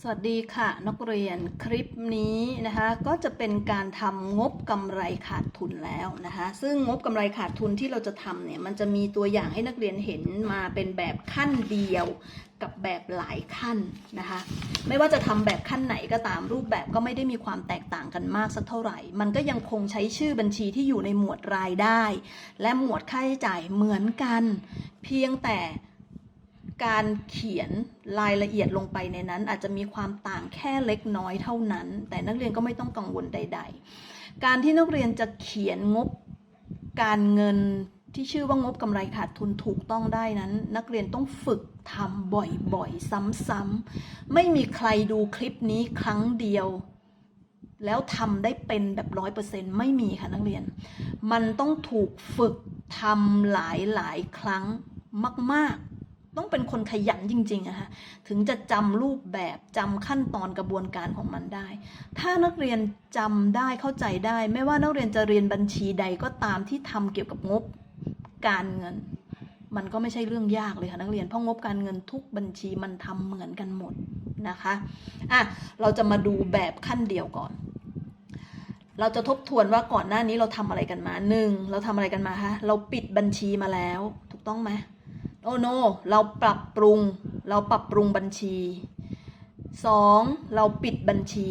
สวัสดีค่ะ นักเรียนคลิปนี้นะคะก็จะเป็นการทำงบกำไรขาดทุนแล้วนะคะซึ่งงบกำไรขาดทุนที่เราจะทำเนี่ยมันจะมีตัวอย่างให้นักเรียนเห็นมาเป็นแบบขั้นเดียวกับแบบหลายขั้นนะคะไม่ว่าจะทำแบบขั้นไหนก็ตามรูปแบบก็ไม่ได้มีความแตกต่างกันมากสักเท่าไหร่ มันก็ยังคงใช้ชื่อบัญชีที่อยู่ในหมวดรายได้ และหมวดค่าใช้จ่ายเหมือนกัน เพียงแต่ การเขียนรายละเอียดลงไปในนั้น อาจจะมีความต่างแค่เล็กน้อยเท่านั้น แต่นักเรียนก็ไม่ต้องกังวลใด ๆ การที่นักเรียนจะเขียนงบการเงินที่ชื่อว่างบกำไรขาดทุนถูกต้องได้นั้น นักเรียนต้องฝึกทำบ่อยๆ ซ้ำๆไม่มีใครดูคลิปนี้ครั้งเดียว แล้วทำได้เป็นแบบร้อยเปอร์เซ็นต์ไม่มีค่ะนักเรียน มันต้องถูกฝึกทำหลายๆ ครั้งมาก ๆ ต้องเป็นคนขยันจริงๆอะคะถึงจะจำรูปแบบจำขั้นตอนกระบวนการของมันได้ ถ้านักเรียนจำได้เข้าใจได้ ไม่ว่านักเรียนจะเรียนบัญชีใดก็ตามที่ทำเกี่ยวกับงบการเงิน มันก็ไม่ใช่เรื่องยากเลยค่ะนักเรียนเพราะงบการเงินทุกบัญชีมันทำเหมือนกันหมดนะคะอะเราจะมาดูแบบขั้นเดียวก่อน เราจะทบทวนว่าก่อนหน้านี้เราทำอะไรกันมาหนึ่งเราทำอะไรกันมาคะเราปิดบัญชีมาแล้ว ถูกต้องไหม โอ้โนเราปรับปรุง เราปรับปรุงบัญชีสองเราปิดบัญชี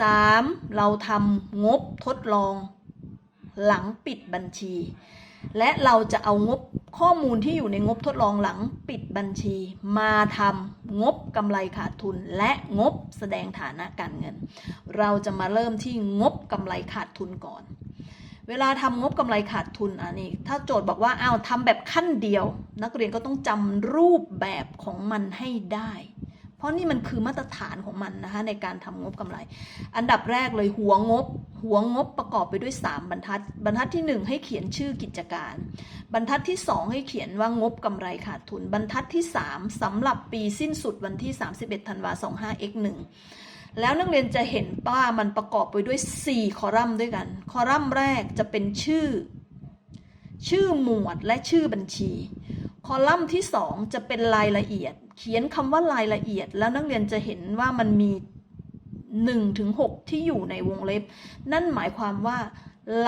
สามเราทำงบทดลอง หลังปิดบัญชี และเราจะเอางบข้อมูลที่อยู่ในงบทดลองหลังปิดบัญชี มาทำงบกำไรขาดทุน และงบแสดงฐานะการเงิน เราจะมาเริ่มที่งบกำไรขาดทุนก่อน เวลาทำงบกำไรขาดทุนอันนี้ ถ้าโจทย์บอกว่าอ้าวทำแบบขั้นเดียว นักเรียนก็ต้องจำรูปแบบของมันให้ได้ เพราะนี่มันคือมาตรฐานของมันนะคะในการทำงบกำไร อันดับแรกเลยหัวงบ หัวงบประกอบไปด้วย 3 บรรทัด บรรทัดที่ 1 ให้เขียนชื่อกิจการ บรรทัดที่ 2 ให้เขียนว่างบกำไรขาดทุน บรรทัดที่ 3สำหรับปีสิ้นสุดวันที่ 31ธันวาคม25 x 1 แล้วนักเรียนจะเห็นป้ามันประกอบไปด้วย 4 คอลัมน์ด้วยกัน คอลัมน์แรกจะเป็นชื่อ ชื่อหมวดและชื่อบัญชี คอลัมน์ที่ 2 จะเป็นรายละเอียด เขียนคำว่ารายละเอียด แล้วนักเรียนจะเห็นว่ามันมี1ถึง6ที่อยู่ในวงเล็บ นั่นหมายความว่า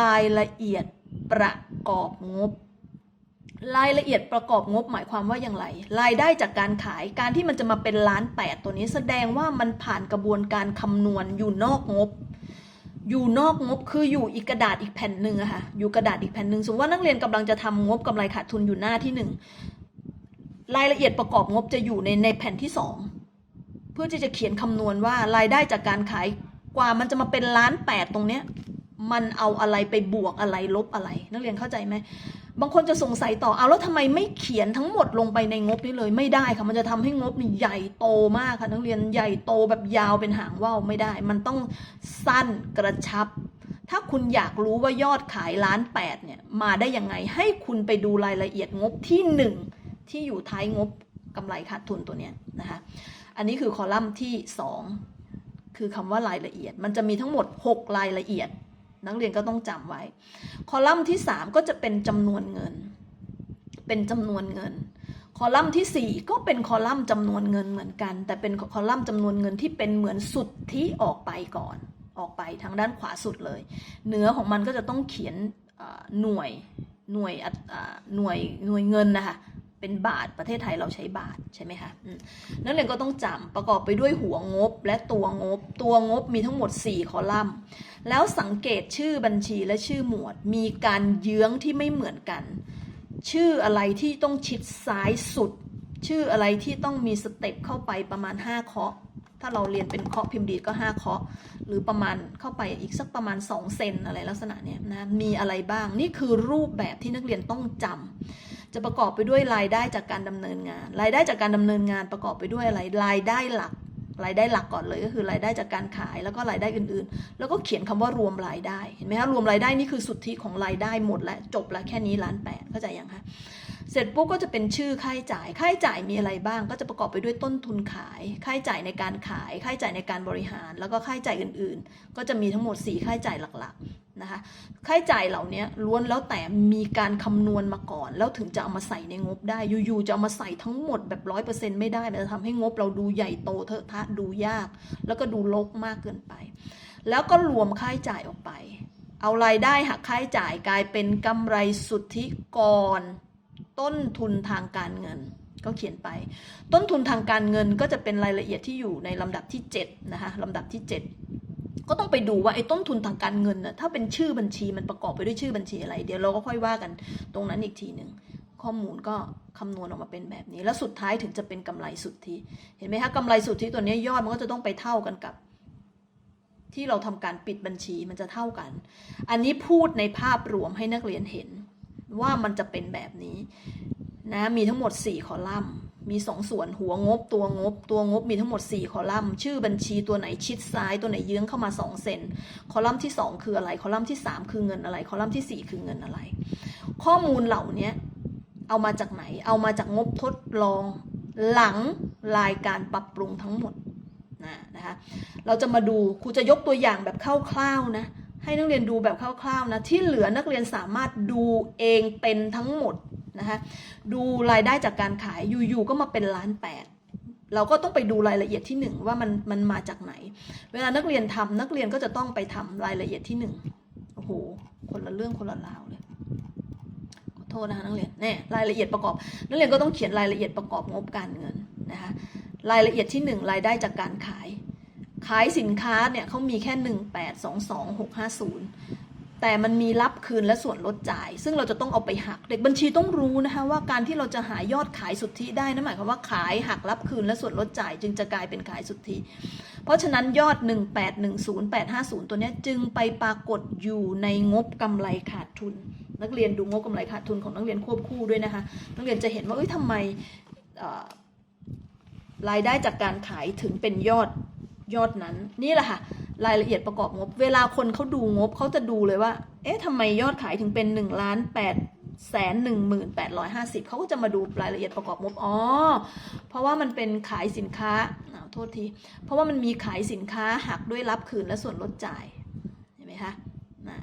รายละเอียดประกอบงบ รายละเอียดประกอบงบหมายความว่าอย่างไร รายได้จากการขายการที่มันจะมาเป็นล้านแปดตัวนี้แสดงว่ามันผ่านกระบวนการคำนวณอยู่นอกงบ อยู่นอกงบคืออยู่อีกกระดาษอีกแผ่นหนึ่งอะค่ะอยู่กระดาษอีกแผ่นหนึ่งสมมติว่านักเรียนกำลังจะทำงบกำไรขาดทุนอยู่หน้าที่หนึ่งรายละเอียดประกอบงบจะอยู่ในในแผ่นที่สองเพื่อที่จะเขียนคำนวณว่ารายได้จากการขายกว่ามันจะมาเป็นล้านแปดตรงเนี้ยมันเอาอะไรไปบวกอะไรลบอะไร นักเรียนเข้าใจไหม บางคนจะสงสัยต่อเอาแล้วทำไมไม่เขียนทั้งหมดลงไปในงบนี้เลยไม่ได้ค่ะ มันจะทำให้งบนี่ใหญ่โตมากค่ะนักเรียนใหญ่โตแบบยาวเป็นหางว่าวไม่ได้ มันต้องสั้นกระชับ ถ้าคุณอยากรู้ว่ายอดขายล้านแปดเนี่ยมาได้ยังไงให้คุณไปดูรายละเอียดงบที่หนึ่งที่อยู่ท้ายงบกำไรขาดทุนตัวเนี้ยนะคะอันนี้คือคอลัมน์ที่สองคือคำว่ารายละเอียด มันจะมีทั้งหมด 6 รายละเอียด นักเรียนก็ต้องจำไว้ คอลัมน์ที่ 3 ก็จะเป็นจำนวนเงิน เป็นจำนวนเงิน คอลัมน์ทีสี่ 4 ก็เป็นคอลัมน์จำนวนเงินเหมือนกัน แต่เป็นคอลัมน์จำนวนเงินที่เป็นเหมือนสุดที่ออกไปก่อน ออกไปทางด้านขวาสุดเลย เนื้อของมันก็จะต้องเขียนหน่วยหน่วยหน่วยหน่วยเงินนะคะ เป็นบาทประเทศไทยเราใช้บาทใช่ไหมคะนักเรียนก็ต้องจำประกอบไปด้วยหัวงบและตัวงบ ตัวงบมีทั้งหมด 4 คอลัมน์ แล้วสังเกตชื่อบัญชีและชื่อหมวด มีการเยื้องที่ไม่เหมือนกัน ชื่ออะไรที่ต้องชิดซ้ายสุด ชื่ออะไรที่ต้องมีสเต็ปเข้าไปประมาณ 5 เคาะถ้าเราเรียนเป็นเคาะพิมพ์ดีดก็ 5 เคาะ หรือประมาณเข้าไปอีกสักประมาณ 2 เซนอะไรลักษณะเนี้ยนะมีอะไรบ้างนี่คือรูปแบบที่นักเรียนต้องจำ จะประกอบไปด้วยรายได้จากการดำเนินงาน รายได้จากการดำเนินงานประกอบไปด้วยอะไรรายได้หลัก รายได้หลักก่อนเลยก็คือรายได้จากการขายแล้วก็รายได้อื่นๆ แล้วก็เขียนคำว่ารวมรายได้เห็นไหมคะรวมรายได้นี่คือสุทธิของรายได้หมดและจบแล้วแค่นี้ล้านแปดเข้าใจยังคะ เสร็จปุ๊บก็จะเป็นชื่อค่าใช้จ่าย ค่าใช้จ่ายมีอะไรบ้าง ก็จะประกอบไปด้วยต้นทุนขาย ค่าใช้จ่ายในการขาย ค่าใช้จ่ายในการบริหาร แล้วก็ค่าใช้จ่ายอื่นๆ ก็จะมีทั้งหมด 4 ค่าใช้จ่ายหลักๆนะคะ ค่าใช้จ่ายเหล่านี้ล้วนแล้วแต่มีการคำนวณมาก่อน แล้วถึงจะเอามาใส่ในงบได้ อยู่ๆจะเอามาใส่ทั้งหมดแบบร้อยเปอร์เซ็นต์ไม่ได้ มันจะทำให้งบเราดูใหญ่โตเถอะทะดูยาก แล้วก็ดูลกมากเกินไป แล้วก็รวมค่าใช้จ่ายออกไป เอารายได้หักค่าใช้จ่ายกลายเป็นกำไรสุทธิก่อน ต้นทุนทางการเงิน ก็เขียนไป ต้นทุนทางการเงินก็จะเป็นรายละเอียดที่อยู่ในลำดับที่7นะคะลำดับที่ 7 ก็ต้องไปดูว่าไอ้ต้นทุนทางการเงินน่ะถ้าเป็นชื่อบัญชีมันประกอบไปด้วยชื่อบัญชีอะไร เดี๋ยวเราก็ค่อยว่ากันตรงนั้นอีกทีหนึ่งข้อมูลก็คำนวณออกมาเป็นแบบนี้ แล้วสุดท้ายถึงจะเป็นกำไรสุทธิ เห็นไหมคะกำไรสุทธิตัวนี้ยยอดมันก็จะต้องไปเท่ากันกับ ที่เราทำการปิดบัญชีมันจะเท่ากัน อันนี้พูดในภาพรวมให้นักเรียนเห็น ว่ามันจะเป็นแบบนี้นะมีทั้งหมด 4 คอลัมน์ มี 2 ส่วนหัวงบตัวงบ ตัวงบมีทั้งหมด 4 คอลัมน์ ชื่อบัญชีตัวไหนชิดซ้ายตัวไหนเยื้องเข้ามา 2 เซนคอลัมน์ที่ 2 คืออะไร คอลัมน์ที่ 3 คือเงินอะไร คอลัมน์ที่ 4 คือเงินอะไร ข้อมูลเหล่านี้เอามาจากไหน เอามาจากงบทดลองหลังรายการปรับปรุงทั้งหมดนะนะคะ เราจะมาดูครูจะยกตัวอย่างแบบคร่าวๆนะ ให้นักเรียนดูแบบคร่าวๆนะที่เหลือนักเรียนสามารถดูเองเป็นทั้งหมดนะคะดูรายได้จากการขายอยู่ๆก็มาเป็นล้านแปดเราก็ต้องไปดูรายละเอียดที่หนึ่งว่ามันมันมาจากไหน เวลานักเรียนทำนักเรียนก็จะต้องไปทำรายละเอียดที่หนึ่งโอ้โหคนละเรื่องคนละราวเลยขอโทษนะคะนักเรียนเนี่ยรายละเอียดประกอบ นักเรียนก็ต้องเขียนรายละเอียดประกอบงบการเงินนะคะรายละเอียดที่หนึ่งรายได้จากการขาย ขายสินค้าเนี่ยเขามีแค่ 1 8 2 2 6 5 0 แต่มันมีรับคืนและส่วนลดจ่าย ซึ่งเราจะต้องเอาไปหัก เด็กบัญชีต้องรู้นะคะว่าการที่เราจะหายอดขายสุทธิได้นั่นหมายความว่าขายหักรับคืนและส่วนลดจ่าย จึงจะกลายเป็นขายสุทธิ เพราะฉะนั้นยอด 1810850 ตัวนี้จึงไปปรากฏอยู่ในงบกำไรขาดทุน นักเรียนดูงบกำไรขาดทุนของนักเรียนควบคู่ด้วยนะคะนักเรียนจะเห็นว่าเอ้ยทำไมรายได้จากการขายถึงเป็นยอด ยอดนั้น นี่แหละค่ะ รายละเอียดประกอบงบ เวลาคนเขาดูงบเขาจะดูเลยว่า เอ๊ะทำไมยอดขายถึงเป็น1ล้าน8แสนหนึ่งหมื่นแปดร้อยห้าสิบเขาก็จะมาดูรายละเอียดประกอบงบอ๋อเพราะว่ามันเป็นขายสินค้าอ้าวโทษที เพราะว่ามันมีขายสินค้าหักด้วยรับคืนและส่วนลดจ่ายเห็นไหมคะนะ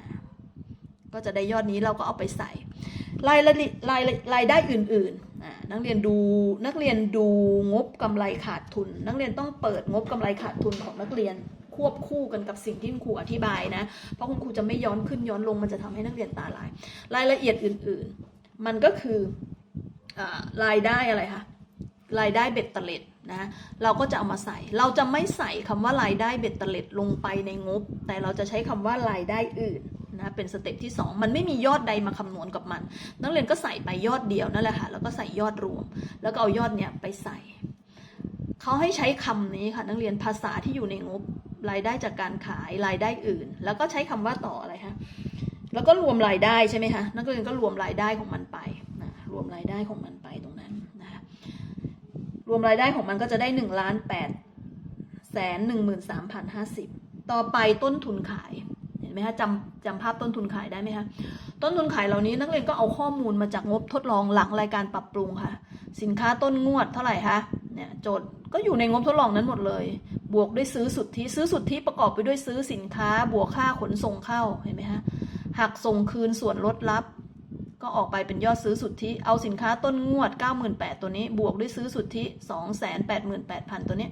ก็จะได้ยอดนี้เราก็เอาไปใส่ รายละรายรายได้อื่น ๆ นักเรียนดูนักเรียนดูงบกำไรขาดทุน นักเรียนต้องเปิดงบกำไรขาดทุนของนักเรียนควบคู่กันกับสิ่งที่คุณครูอธิบายนะ เพราะคุณครูจะไม่ย้อนขึ้นย้อนลงมันจะทำให้นักเรียนตาลาย รายละเอียดอื่นๆ มันก็คืออรายได้อะไรคะรายได้เบ็ดเตล็ดนะเราก็จะเอามาใส่ เราจะไม่ใส่คำว่ารายได้เบ็ดเตล็ดลงไปในงบ แต่เราจะใช้คำว่ารายได้อื่น นะเป็นสเต็ปที่ 2 มันไม่มียอดใดมาคำนวณกับมัน นักเรียนก็ใส่ไปยอดเดียวนั่นแหละค่ะแล้วก็ใส่ยอดรวม แล้วก็เอายอดเนี้ยไปใส่เขาให้ใช้คำนี้ค่ะนักเรียนภาษาที่อยู่ในงบรายได้จากการขายรายได้อื่น แล้วก็ใช้คำว่าต่ออะไรคะแล้วก็รวมรายได้ใช่ไหมคะนักเรียนก็รวมรายได้ของมันไปนะรวมรายได้ของมันไปตรงนั้นนะคะรวมรายได้ของมันก็จะได้หนึ่งล้านแปดแสนหนึ่งหมื่นสามพันห้าสิบต่อไปต้นทุนขาย ไหมคะจำจำภาพต้นทุนขายได้ไหมคะต้นทุนขายเหล่านี้นักเรียนก็เอาข้อมูลมาจากงบทดลองหลังรายการปรับปรุงค่ะ สินค้าต้นงวดเท่าไหร่คะเนี่ยโจทย์ก็อยู่ในงบทดลองนั้นหมดเลย บวกด้วยซื้อสุทธิซื้อสุทธิประกอบไปด้วยซื้อสินค้า บวกค่าขนส่งเข้าเห็นไหมคะหักส่งคืนส่วนลดรับ ก็ออกไปเป็นยอดซื้อสุทธิ เอาสินค้าต้นงวด 98,000ตัวนี้ บวกด้วยซื้อสุทธิ 288,000 ตัวนี้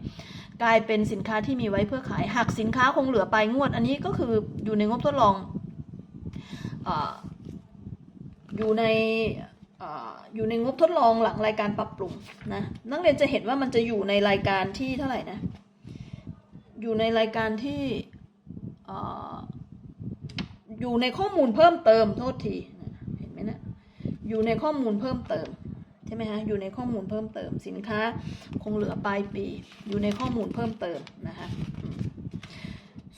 กลายเป็นสินค้าที่มีไว้เพื่อขายหักสินค้าคงเหลือไปงวด อันนี้ก็คืออยู่ในงบทดลองออยู่ในอยู่ในงบทดลองหลังรายการปรับปรุงนะ นักเรียนจะเห็นว่ามันจะอยู่ในรายการที่เท่าไหร่นะ อยู่ในรายการที่อ่อยู่ในข้อมูลเพิ่มเติมโทษที อยู่ในข้อมูลเพิ่มเติมใช่ไหมคะอยู่ในข้อมูลเพิ่มเติม สินค้าคงเหลือปลายปี อยู่ในข้อมูลเพิ่มเติมนะคะ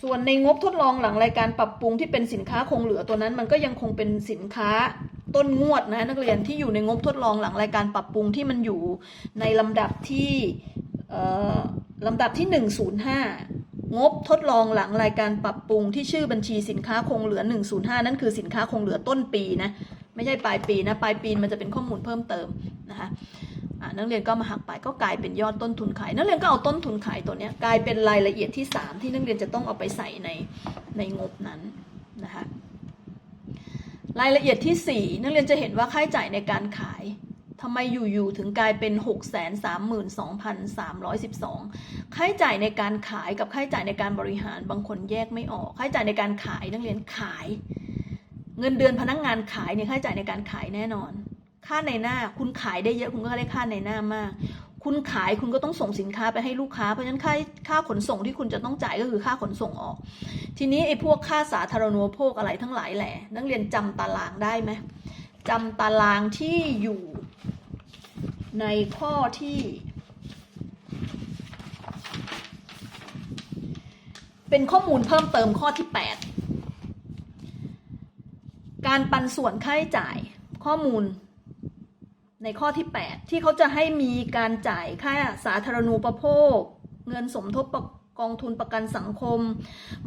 ส่วนในงบทดลองหลังรายการปรับปรุงที่เป็นสินค้าคงเหลือตัวนั้น มันก็ยังคงเป็นสินค้าต้นงวดนะนักเรียนที่อยู่ในงบทดลองหลังรายการปรับปรุงที่มันอยู่ในลำดับที่ลำดับที่ 105 งบทดลองหลังรายการปรับปรุงที่ชื่อบัญชีสินค้าคงเหลือ 105 นั่นคือสินค้าคงเหลือต้นปีนะ ไม่ใช่ปลายปีนะปลายปีมันจะเป็นข้อมูลเพิ่มเติมนะคะนักเรียนก็มาหักไปก็กลายเป็นยอดต้นทุนขาย นักเรียนก็เอาต้นทุนขายตัวนี้กลายเป็นรายละเอียดที่ 3 ที่นักเรียนจะต้องเอาไปใส่ในในงบนั้นนะคะรายละเอียดที่ 4 นักเรียนจะเห็นว่าค่าใช้จ่ายในการขายทำไมอยู่ๆถึงกลายเป็น 6 3 2 3 1 2 ค่าใช้จ่ายในการขายกับค่าใช้จ่ายในการบริหารบางคนแยกไม่ออก ค่าใช้จ่ายในการขายนักเรียนขาย เงินเดือนพนักงานขายเนี่ยค่าใช้จ่ายในการขายแน่นอน ค่าในหน้าคุณขายได้เยอะคุณก็ได้ค่าในหน้ามาก คุณขายคุณก็ต้องส่งสินค้าไปให้ลูกค้าเพราะฉะนั้นค่าค่าขนส่งที่คุณจะต้องจ่ายก็คือค่าขนส่งออก ทีนี้ไอ้พวกค่าสาธารณูปโภคอะไรทั้งหลายแหละนักเรียนจำตารางได้ไหมจำตารางที่อยู่ในข้อที่เป็นข้อมูลเพิ่มเติมข้อที่ 8 การปันส่วนค่าใช้จ่ายข้อมูล ในข้อที่ 8 ที่เขาจะให้มีการจ่ายค่าสาธารณูปโภค เงินสมทบกองทุนประกันสังคม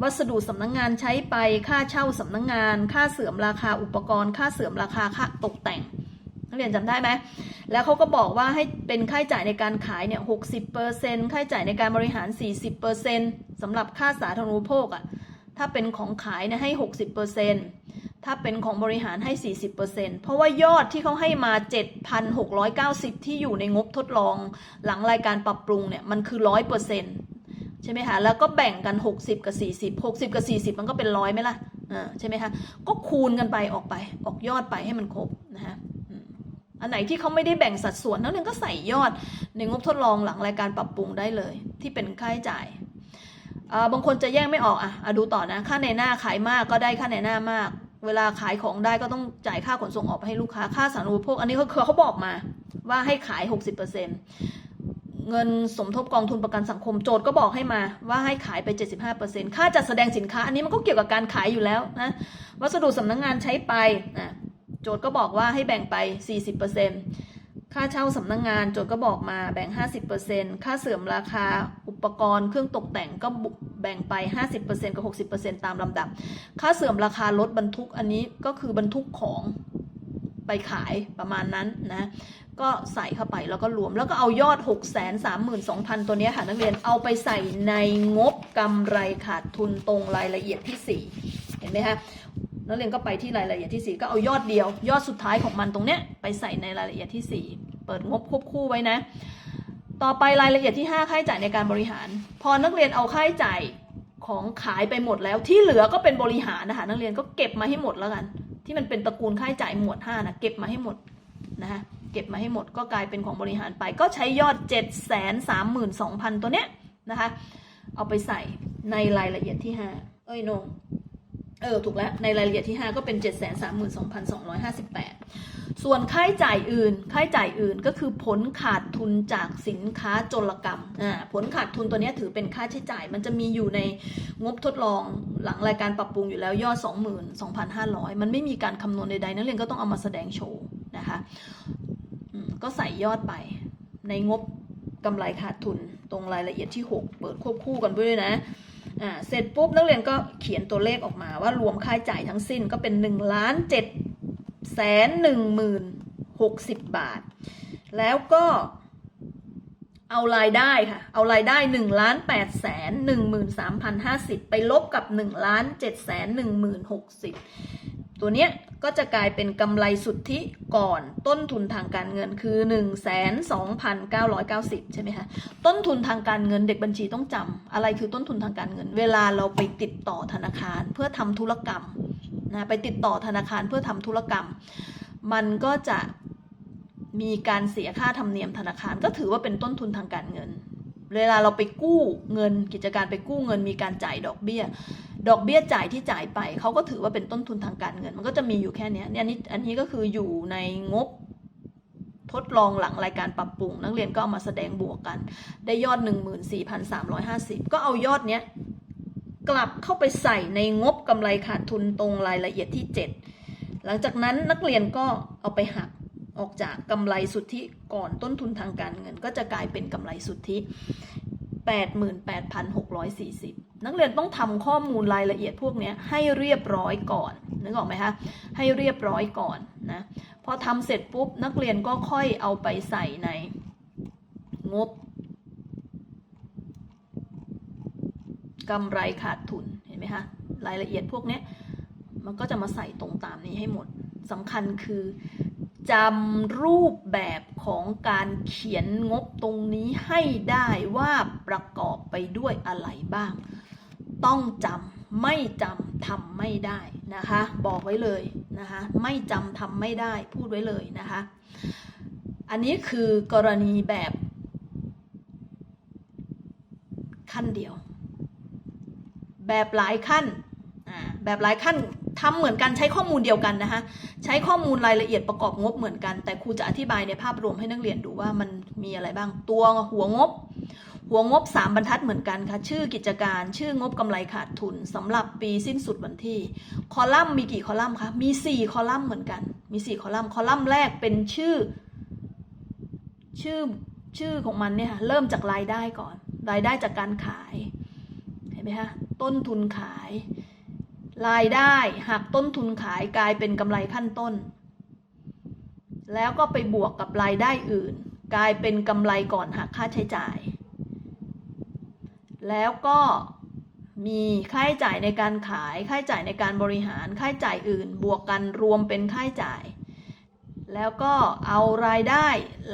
วัสดุสำนักงงานใช้ไปค่าเช่าสำนักงงาน ค่าเสื่อมราคาอุปกรณ์ ค่าเสื่อมราคาค่าตกแต่งนักเรียนจำได้ไหม แล้วเขาก็บอกว่าให้เป็นค่าใช้จ่ายในการขายเนี่ยหกสิบเปอร์เซ็นค่าใช้จ่ายในการบริหาร40เปอร์เซ็นสำหรับค่าสาธารณูปโภคอะ่ะ ถ้าเป็นของขายเนี่ยให้60เปอร์เซ็นต์ ถ้าเป็นของบริหารให้ 40เปอร์เพราะว่ายอดที่เขาให้มา 7,690 ที่อยู่ในงบทดลอง หลังรายการปรับปรุงเนี่ย มันคือ 100เปอร์เซ็นใช่ไหมคะ แล้วก็แบ่งกัน 60 กับ 40 60 กับ 40 มันก็เป็นร้อยไหมล่ะอ่าใช่ไหมคะ ก็คูณกันไปออกไป ออกยอดไปให้มันครบนะคะอันไหนที่เขาไม่ได้แบ่งสัดส่วนนักเรียนก็ใส่ยอดในงบทดลองหลังรายการปรับปรุงได้เลย ที่เป็นค่าใช้จ่ายอ่าบางคนจะแยกไม่ออกอะอะดูต่อนะ ค่าในหน้าขายมากก็ได้ค่าในหน้ามาก เวลาขายของได้ก็ต้องจ่ายค่าขนส่งออกไปให้ลูกค้าค่าสาธารณูปโภคอันนี้เขาเขาบอกมาว่าให้ขาย 60%เงินสมทบกองทุนประกันสังคมโจทย์ก็บอกให้มาว่าให้ขายไป 75%ค่าจัดแสดงสินค้า อันนี้มันก็เกี่ยวกับการขายอยู่แล้วนะวัสดุสำนักงงานใช้ไปนะโจทย์ก็บอกว่าให้แบ่งไป 40% ค่าเช่าสำนักงงานโจทย์ก็บอกมาแบ่ง 50%ค่าเสื่อมราคาอุปกรณ์เครื่องตกแต่งก็แบ่งไป 50%กับ 60%ตามลำดับ ค่าเสื่อมราคารถบรรทุกอันนี้ก็คือบรรทุกของไปขายประมาณนั้นนะก็ใส่เข้าไปแล้วก็รวมแล้วก็เอายอด 6 3 2 0 0 0 ตัวนี้ค่ะนักเรียนเอาไปใส่ในงบกำไรขาดทุนตรงรายละเอียดที่ 4 เห็นไหมคะ นักเรียนก็ไปที่รายละเอียดที่ 4 ก็เอายอดเดียว ยอดสุดท้ายของมันตรงเนี้ยไปใส่ในรายละเอียดที่ 4 เปิดงบควบคู่ไว้นะ ต่อไปรายละเอียดที่ 5 ค่าใช้จ่ายในการบริหาร พอนักเรียนเอาค่าใช้จ่ายของขายไปหมดแล้วที่เหลือก็เป็นบริหารนะคะนักเรียนก็เก็บมาให้หมดแล้วกัน ที่มันเป็นตระกูลค่าใช้จ่ายหมวด5นะเก็บมาให้หมดนะคะเก็บมาให้หมดก็กลายเป็นของบริหารไป ก็ใช้ยอด 7 3 2 0 0 0 ตัวเนี้ยนะคะ เอาไปใส่ในรายละเอียดที่ 5 เอ้ยโน เออถูกแล้วในรายละเอียดที่ 5 ก็เป็น 7 3 2 2 5 8 ส่วนค่าใช้จ่ายอื่น ค่าใช้จ่ายอื่นก็คือผลขาดทุนจากสินค้าโจรกรรมอ่าผลขาดทุนตัวนี้ถือเป็นค่าใช้จ่าย มันจะมีอยู่ในงบทดลองหลังรายการปรับปรุงอยู่แล้วยอด 22,500 มันไม่มีการคำนวณใดๆนักเรียนก็ต้องเอามาแสดงโชว์นะคะก็ใส่ยอดไปในงบกำไรขาดทุนตรงรายละเอียดที่ 6 เปิดควบคู่กันไปด้วยนะ อ่าเสร็จปุ๊บนักเรียนก็เขียนตัวเลขออกมาว่ารวมค่าใช้จ่ายทั้งสิ้นก็เป็น1ล้านเจ็ดแสนหนึ่งหมื่นหกสิบบาท แล้วก็เอารายได้ค่ะ เอารายได้หนึ่งล้านแปดแสนหนึ่งหมื่นสามพันห้าสิบไปลบกับหนึ่งล้านเจ็ดแสนหนึ่งหมื่นหกสิบตัวเนี้ย ก็จะกลายเป็นกำไรสุทธิก่อนต้นทุนทางการเงินคือ1นึ่งแสนสองพันเก้าร้อยเก้าสิบใช่ไหมคะ ต้นทุนทางการเงินเด็กบัญชีต้องจำอะไรคือต้นทุนทางการเงิน เวลาเราไปติดต่อธนาคารเพื่อทำธุรกรรมนะไปติดต่อธนาคารเพื่อทำธุรกรรม มันก็จะมีการเสียค่าธรรมเนียมธนาคารก็ถือว่าเป็นต้นทุนทางการเงิน เวลาเราไปกู้เงินกิจการไปกู้เงินมีการจ่ายดอกเบี้ย ดอกเบี้ยจ่ายที่จ่ายไปเขาก็ถือว่าเป็นต้นทุนทางการเงิน มันก็จะมีอยู่แค่นี้เนี่ยอันนี้อันนี้ก็คืออยู่ในงบทดลองหลังรายการปรับปรุง นักเรียนก็เอามาแสดงบวกกัน ได้ยอด 14,350 ก็เอายอดเนี้ยกลับเข้าไปใส่ในงบกำไรขาดทุนตรงรายละเอียดที่ 7 หลังจากนั้นนักเรียนก็เอาไปหักออกจากกำไรสุทธิก่อนต้นทุนทางการเงิน ก็จะกลายเป็นกำไรสุทธิ 88,640 นักเรียนต้องทำข้อมูลรายละเอียดพวกนี้ให้เรียบร้อยก่อนนึกออกไหมคะให้เรียบร้อยก่อนนะพอทำเสร็จปุ๊บนักเรียนก็ค่อยเอาไปใส่ในงบกำไรขาดทุนเห็นไหมคะรายละเอียดพวกนี้มันก็จะมาใส่ตรงตามนี้ให้หมดสำคัญคือจำรูปแบบของการเขียนงบตรงนี้ให้ได้ว่าประกอบไปด้วยอะไรบ้าง ต้องจำไม่จำทำไม่ได้นะคะ บอกไว้เลยนะคะ ไม่จำทำไม่ได้พูดไว้เลยนะคะ อันนี้คือกรณีแบบขั้นเดียว แบบหลายขั้นแบบหลายขั้นทำเหมือนกันใช้ข้อมูลเดียวกันนะคะใช้ข้อมูลรายละเอียดประกอบงบเหมือนกัน แต่ครูจะอธิบายในภาพรวมให้นักเรียนดูว่ามันมีอะไรบ้างตัวหัวงบ หัวงบ 3 บรรทัดเหมือนกันค่ะ ชื่อกิจการ ชื่องบกำไรขาดทุนสำหรับปีสิ้นสุดวันที่ คอลัมน์มีกี่คอลัมน์คะ มี 4 คอลัมน์เหมือนกัน มี 4 คอลัมน์ คอลัมน์แรกเป็นชื่อ ชื่อชื่อของมันเนี่ยค่ะเริ่มจากรายได้ก่อน รายได้จากการขาย เห็นไหมคะต้นทุนขาย รายได้หักต้นทุนขายกลายเป็นกำไรขั้นต้น แล้วก็ไปบวกกับรายได้อื่น กลายเป็นกำไรก่อนหักค่าใช้จ่าย แล้วก็มีค่าใช้จ่ายในการขาย ค่าใช้จ่ายในการบริหาร ค่าใช้จ่ายอื่น บวกกันรวมเป็นค่าใช้จ่าย แล้วก็เอารายได้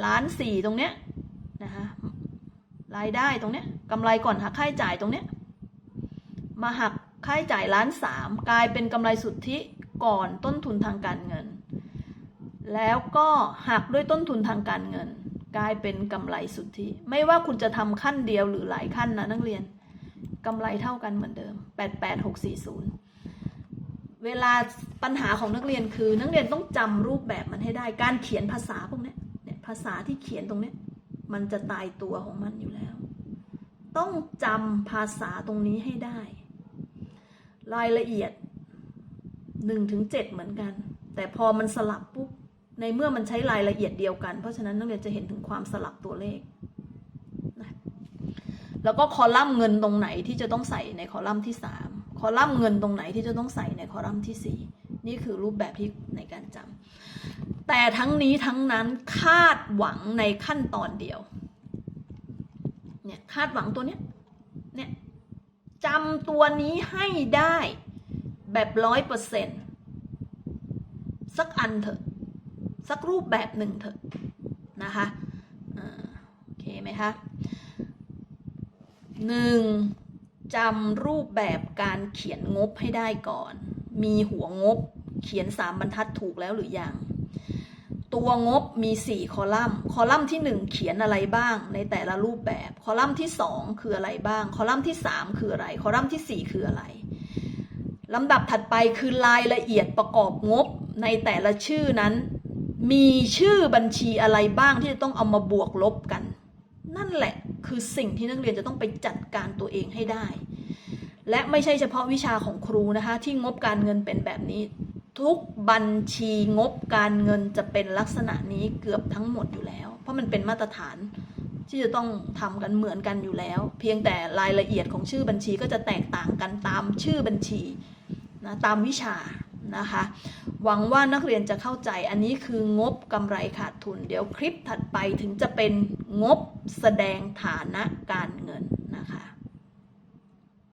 ล้านสี่ตรงเนี้ยนะคะรายได้ตรงเนี้ยกำไรก่อนหักค่าใช้จ่ายตรงเนี้ยมาหักค่าใช้จ่ายล้านสามกลายเป็นกำไรสุทธิก่อนต้นทุนทางการเงิน แล้วก็หักด้วยต้นทุนทางการเงิน กลายเป็นกำไรสุทธิไม่ว่าคุณจะทำขั้นเดียวหรือหลายขั้นนะนักเรียนกำไรเท่ากันเหมือนเดิม 88640 เวลาปัญหาของนักเรียนคือ นักเรียนต้องจำรูปแบบมันให้ได้ การเขียนภาษาพวกนี้เนี่ยภาษาที่เขียนตรงนี้มันจะตายตัวของมันอยู่แล้ว ต้องจำภาษาตรงนี้ให้ได้ รายละเอียด1ถึง7เหมือนกัน แต่พอมันสลับปุ๊บ ในเมื่อมันใช้รายละเอียดเดียวกัน เพราะฉะนั้นนักเรียนจะเห็นถึงความสลับตัวเลขนะแล้วก็คอลัมน์เงินตรงไหนที่จะต้องใส่ในคอลัมน์ที่ 3 คอลัมน์เงินตรงไหนที่จะต้องใส่ในคอลัมน์ที่ 4 นี่คือรูปแบบที่ในการจำแต่ทั้งนี้ทั้งนั้นคาดหวังในขั้นตอนเดียวเนี่ยคาดหวังตัวเนี้ยเนี่ยจำตัวนี้ให้ได้แบบร้อยเปอร์เซ็นต์สักอันเถอะ สักรูปแบบหนึ่งเถอะนะคะอ่าโอเคไหมคะหนึ่งจำรูปแบบการเขียนงบให้ได้ก่อน มีหัวงบเขียนสามบรรทัดถูกแล้วหรือยัง ตัวงบมี 4 คอลัมน์ คอลัมน์ที่ 1 เขียนอะไรบ้างในแต่ละรูปแบบ คอลัมน์ที่ 2 คืออะไรบ้าง คอลัมน์ที่ 3 คืออะไร คอลัมน์ทีสี่4 คืออะไรลำดับถัดไปคือรายละเอียดประกอบงบในแต่ละชื่อนั้น มีชื่อบัญชีอะไรบ้างที่จะต้องเอามาบวกลบกัน นั่นแหละคือสิ่งที่นักเรียนจะต้องไปจัดการตัวเองให้ได้ และไม่ใช่เฉพาะวิชาของครูนะคะ ที่งบการเงินเป็นแบบนี้ ทุกบัญชีงบการเงินจะเป็นลักษณะนี้เกือบทั้งหมดอยู่แล้ว เพราะมันเป็นมาตรฐานที่จะต้องทำกันเหมือนกันอยู่แล้ว เพียงแต่รายละเอียดของชื่อบัญชีก็จะแตกต่างกันตามชื่อบัญชีนะตามวิชา นะคะ หวังว่านักเรียนจะเข้าใจอันนี้คืองบกำไรขาดทุน เดี๋ยวคลิปถัดไปถึงจะเป็นงบแสดงฐานะการเงิน